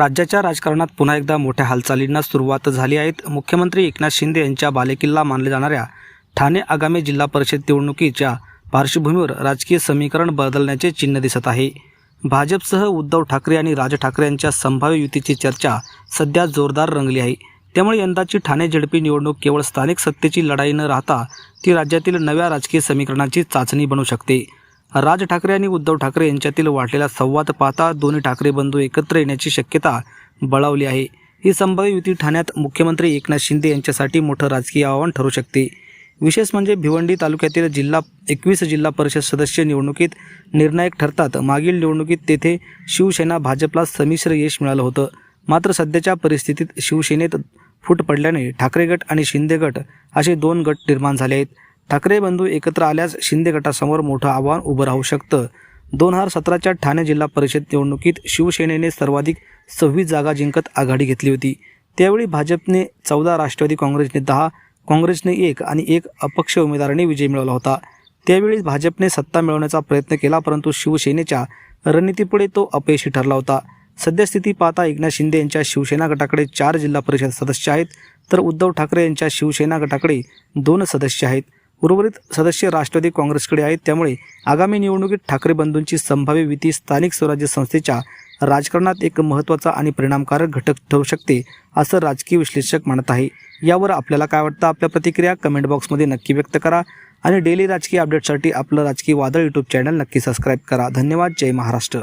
राज्याच्या राजकारणात पुन्हा एकदा मोठ्या हालचालींना सुरुवात झाली आहेत. मुख्यमंत्री एकनाथ शिंदे यांच्या बालेकिल्ला मानल्या जाणाऱ्या ठाणे आगामी जिल्हा परिषद निवडणुकीच्या पार्श्वभूमीवर राजकीय समीकरण बदलण्याचे चिन्ह दिसत आहे. भाजपसह उद्धव ठाकरे आणि राज ठाकरे यांच्या संभाव्य युतीची चर्चा सध्या जोरदार रंगली आहे. त्यामुळे यंदाची ठाणे झडपी निवडणूक केवळ स्थानिक सत्तेची लढाई न राहता ती राज्यातील नव्या राजकीय समीकरणाची चाचणी बनू शकते. राज ठाकरे आणि उद्धव ठाकरे यांच्यातील वाढलेला संवाद पाहता दोन्ही ठाकरे बंधू एकत्र येण्याची शक्यता बळावली आहे. ही संभाव्य युती ठाण्यात मुख्यमंत्री एकनाथ शिंदे यांच्यासाठी मोठं राजकीय आव्हान ठरू शकते. विशेष म्हणजे भिवंडी तालुक्यातील जिल्हा एकवीस जिल्हा परिषद सदस्य निवडणुकीत निर्णायक ठरतात. मागील निवडणुकीत तेथे शिवसेना भाजपला संमिश्र यश मिळालं होतं. मात्र सध्याच्या परिस्थितीत शिवसेनेत फूट पडल्याने ठाकरे गट आणि शिंदे गट असे दोन गट निर्माण झाले आहेत. ठाकरे बंधू एकत्र आल्यास शिंदे गटासमोर मोठं आव्हान उभं राहू शकतं. दोन हजार सतराच्या ठाणे जिल्हा परिषद निवडणुकीत शिवसेनेने सर्वाधिक सव्वीस जागा जिंकत आघाडी घेतली होती. त्यावेळी भाजपने चौदा राष्ट्रवादी काँग्रेसने दहा काँग्रेसने एक आणि एक अपक्ष उमेदवाराने विजय मिळवला होता. त्यावेळी भाजपने सत्ता मिळवण्याचा प्रयत्न केला परंतु शिवसेनेच्या रणनीतीपुढे तो अपयशी ठरला होता. सद्यस्थिती पाहता एकनाथ शिंदे यांच्या शिवसेना गटाकडे चार जिल्हा परिषद सदस्य आहेत तर उद्धव ठाकरे यांच्या शिवसेना गटाकडे दोन सदस्य आहेत. उर्वरित सदस्य राष्ट्रवादी काँग्रेसकडे आहेत. त्यामुळे आगामी निवडणुकीत ठाकरे बंधूंची संभाव्य विधी स्थानिक स्वराज्य संस्थेच्या राजकारणात एक महत्त्वाचा आणि परिणामकारक घटक ठरू शकते असं राजकीय विश्लेषक म्हणत आहे. यावर आपल्याला काय वाटतं? आपल्या प्रतिक्रिया कमेंट बॉक्समध्ये नक्की व्यक्त करा आणि डेली राजकीय अपडेटसाठी आपलं राजकीय वादळ यूट्यूब चॅनल नक्की सबस्क्राईब करा. धन्यवाद. जय महाराष्ट्र.